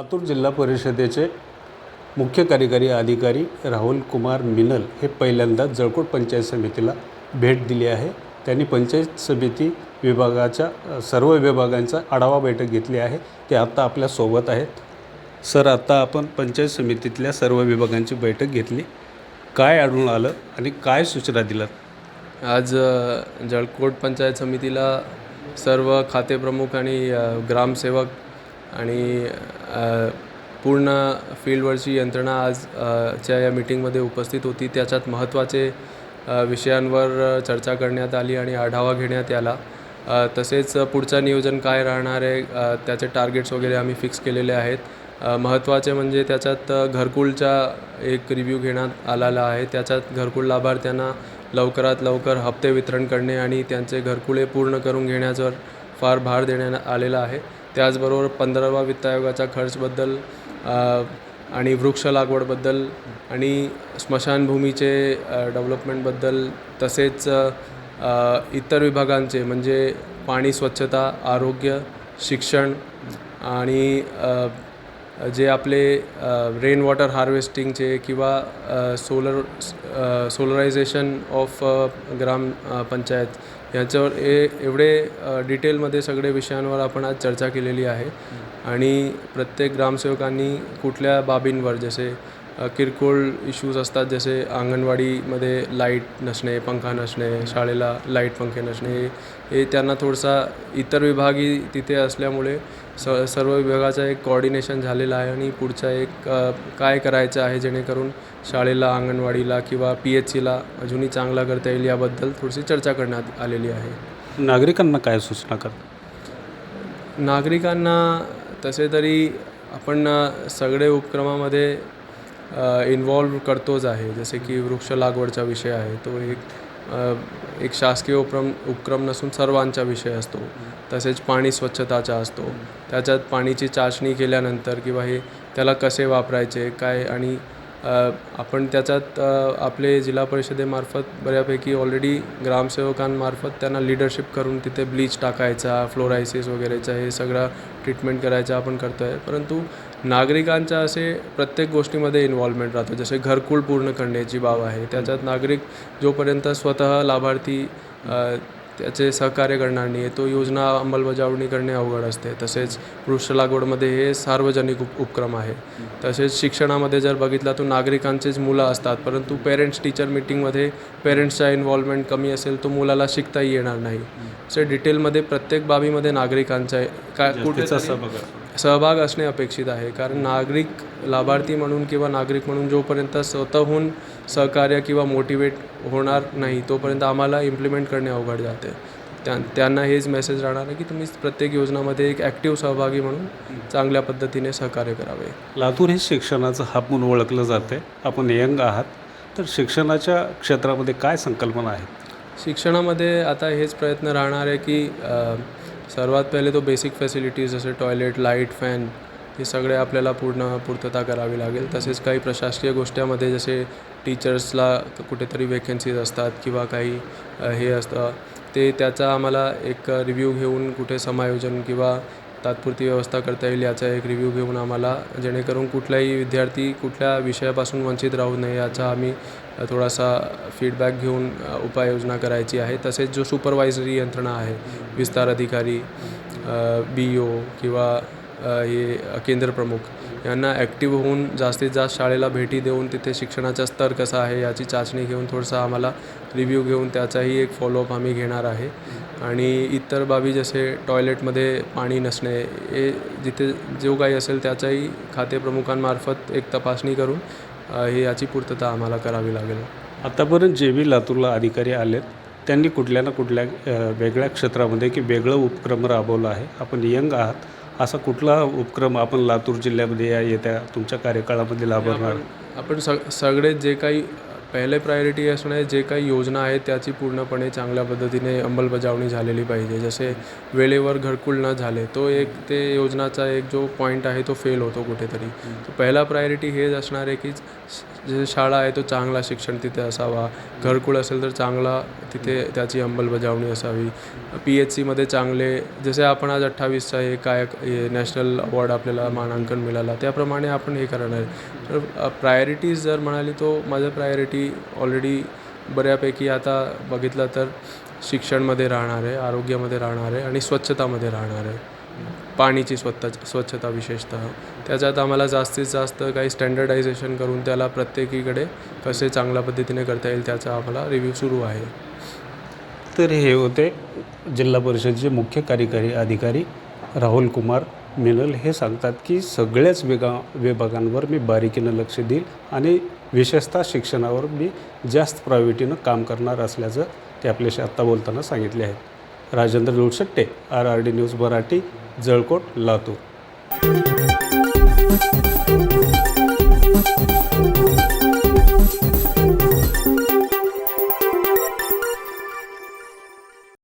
लातूर जिल्हा परिषदेचे मुख्य कार्यकारी अधिकारी राहुल कुमार मिनल हे पहिल्यांदा जळकोट पंचायत समितीला भेट दिली आहे. त्यांनी पंचायत समिती विभागाच्या सर्व विभागांचा आढावा बैठक घेतली आहे. ते आत्ता आपल्यासोबत आहेत. सर आत्ता आपण पंचायत समितीतल्या सर्व विभागांची बैठक घेतली. काय आढळून आलं आणि काय सूचना दिल्यात आज जळकोट पंचायत समितीला सर्व खातेप्रमुख आणि ग्रामसेवक आणि पूर्ण फील्डवरची यंत्रणा आज च्या या मीटिंगमध्ये उपस्थित होती त्याच्यात महत्त्वाचे विषयांवर चर्चा करण्यात आली आणि आढावा घेण्यात आला. तसेच पुढचं नियोजन काय राहणार आहे त्याचे टार्गेट्स वगैरे आम्ही फिक्स केलेले आहेत. महत्त्वाचे म्हणजे त्याच्यात घरकुलचा एक रिव्ह्यू घेण्यात आलेला आहे. त्याच्यात घरकुल लाभार्थ्यांना लवकरात लवकर हप्ते वितरण करणे आणि त्यांचे घरकुले पूर्ण करून घेण्यावर फार भार देण्यात आलेला आहे. त्याचबरोबर पंधरावा वित्त आयोगाच्या खर्चबद्दल आणि वृक्ष लागवडबद्दल आणि स्मशानभूमीचे डेव्हलपमेंटबद्दल तसेच इतर विभागांचे म्हणजे पाणी स्वच्छता आरोग्य शिक्षण आणि जे आपले रेन वॉटर हार्वेस्टिंगचे किंवा solar solarization of gram panchayat याच्यावर ए एवढे डिटेलमध्ये सगळे विषयांवर आपण आज चर्चा केलेली आहे. आणि प्रत्येक ग्रामसेवकांनी कुठल्या बाबींवर जसे किरकोळ इश्यूज असतात जसे अंगणवाडीमध्ये लाइट नसणे पंखा नसणे शाळेला लाइट पंखे नसणे हे हे त्यांना थोडासा इतर विभागही तिथे असल्यामुळे स सर्व विभागाचा एक कोऑर्डिनेशन झालेलं आहे आणि पुढचा एक काय करायचं आहे जेणेकरून शाळेला अंगणवाडीला किंवा पी एच सीला अजूनही चांगला करता येईल याबद्दल थोडीशी चर्चा करण्यात आलेली आहे. नागरिकांना काय सूचना कर नागरिकांना तसे तरी आपण सगळे उपक्रमामध्ये इन्वॉल्व करतोच आहे. जसे की वृक्ष लागवडचा विषय आहे तो एक एक शासकीय उपक्रम उपक्रम नसून सर्वांचा विषय असतो. तसेच पाणी स्वच्छताचा असतो. त्याच्यात पाणीची चाचणी केल्यानंतर किंवा हे त्याला कसे वापरायचे काय आणि आपण त्याच्यात आपले जिल्हा परिषदेमार्फत बऱ्यापैकी ऑलरेडी ग्रामसेवकांमार्फत त्यांना लिडरशिप करून तिथे ब्लीच टाकायचा फ्लोरायसिस वगैरेचा हे सगळं ट्रीटमेंट करायचा आपण करतो आहे परंतु नागरिकांच्या असे प्रत्येक गोष्टीमध्ये इन्व्हॉल्वमेंट राहतो. जसे घरकुल पूर्ण करण्याची बाब आहे त्याच्यात नागरिक जोपर्यंत स्वतः लाभार्थी त्याचे सहकार्य करणार नाही तो योजना अंमलबजावणी करणे अवघड असते. तसेच वृक्ष लागवडमध्ये हे सार्वजनिक उप उपक्रम आहे. तसेच शिक्षणामध्ये जर बघितला तर नागरिकांचेच मुलं असतात परंतु पेरेंट्स टीचर मिटिंगमध्ये पेरेंट्सचा इन्व्हॉल्वमेंट कमी असेल तो मुलाला शिकताही येणार नाही. असे डिटेलमध्ये प्रत्येक बाबीमध्ये नागरिकांचा काय कुठे त्याचा सहभाग असणे अपेक्षित आहे. कारण नागरिक लाभार्थी म्हणून किंवा नागरिक म्हणून जोपर्यंत स्वतःहून सहकार्य किंवा मोटिवेट होणार नाही तोपर्यंत आम्हाला इम्प्लिमेंट करणे अवघड जाते. त्या त्यांना हेच मेसेज राहणार आहे की तुम्ही प्रत्येक योजनामध्ये एक ॲक्टिव्ह सहभागी म्हणून चांगल्या पद्धतीने सहकार्य करावे. लातूर हे शिक्षणाचं हब म्हणून ओळखलं जातं. आहे आपण यंग आहात. तर शिक्षणाच्या क्षेत्रामध्ये काय संकल्पना आहेत? शिक्षणामध्ये आता हेच प्रयत्न राहणार आहे की सर्वात पहिले तो बेसिक फॅसिलिटीज जसे टॉयलेट लाइट फॅन हे सगळे आपल्याला पूर्ण पूर्तता करावी लागेल. तसेच काही प्रशासकीय गोष्टीमध्ये जसे टीचर्सला कुठेतरी वेकेन्सीज असतात किंवा काही हे असतं. ते त्याचा आम्हाला एक रिव्ह्यू घेऊन कुठे समायोजन किंवा तात्पुरती व्यवस्था करता येईल याचा एक रिव्ह्यू घेऊन आम्हाला जेणेकरून कुठलाही विद्यार्थी कुठल्या विषयापासून वंचित राहू नये याचा आम्ही थोडासा फीडबॅक घेऊन उपाययोजना करायची आहे. तसेच जो सुपरवायझरी यंत्रणा आहे विस्तार अधिकारी बी ओ किंवा हे केंद्रप्रमुख यांना ॲक्टिव्ह होऊन जास्तीत जास्त शाळेला भेटी देऊन तिथे शिक्षणाचा स्तर कसा आहे याची चाचणी घेऊन थोडंसं आम्हाला रिव्ह्यू घेऊन त्याचाही एक फॉलोअप आम्ही घेणार आहे. आणि इतर बाबी जसे टॉयलेटमध्ये पाणी नसणे हे जिथे जो काही असेल त्याचाही खातेप्रमुखांमार्फत एक तपासणी करून हे याची पूर्तता आम्हाला करावी लागेल. आतापर्यंत जे बी लातूरला अधिकारी आलेत त्यांनी कुठल्या ना कुठल्या वेगळ्या क्षेत्रामध्ये की वेगळं उपक्रम राबवलं आहे. आपण यंग आहात असा कुठला उपक्रम आपण लातूर जिल्ह्यामध्ये या येत्या तुमच्या कार्यकाळामध्ये लाभवणार? आपण सग सगळे जे काही पहिले प्रायोरिटी असणे जे काही योजना आहेत त्याची पूर्णपणे चांगल्या पद्धतीने अंमलबजावणी झालेली पाहिजे. जसे वेळेवर घरकुल न झाले तो एक ते योजनाचा एक जो पॉईंट आहे तो फेल होतो कुठेतरी. तो पहिला प्रायोरिटी हेच असणार आहे की जे शाळा आहे तो चांगला शिक्षण तिथे असावा. घरकुल असेल तर चांगला तिथे त्याची अंमलबजावणी असावी. पी एच सीमध्ये चांगले जसे आपण आज अठ्ठावीसचा हे काय हे नॅशनल अवॉर्ड आपल्याला मानांकन मिळाला त्याप्रमाणे आपण हे करणार तर प्रायोरिटीज जर म्हणाली तो माझं प्रायोरिटी ऑलरेडी बऱ्यापैकी आता बघितलं तर शिक्षणमध्ये राहणार आहे आरोग्यामध्ये राहणार आहे आणि स्वच्छतामध्ये राहणार आहे. पाणीची स्वच्छ स्वच्छता विशेषतः. त्याच्यात आम्हाला जास्तीत जास्त काही स्टँडर्डायझेशन करून त्याला प्रत्येकीकडे कसे चांगल्या पद्धतीने करता येईल त्याचा आम्हाला रिव्ह्यू सुरू आहे. तर हे होते जिल्हा परिषदेचे मुख्य कार्यकारी अधिकारी राहुल कुमार मिनल. हे सांगतात की सगळ्याच विगा विभागांवर मी बारीकीनं लक्ष देईल आणि विशेषतः शिक्षणावर मी जास्त प्रायोरिटीनं काम करणार असल्याचं ते आपल्याशी आत्ता बोलताना सांगितले आहेत. Rajendra Lolshatte R R D news Marathi Jalkot Latur.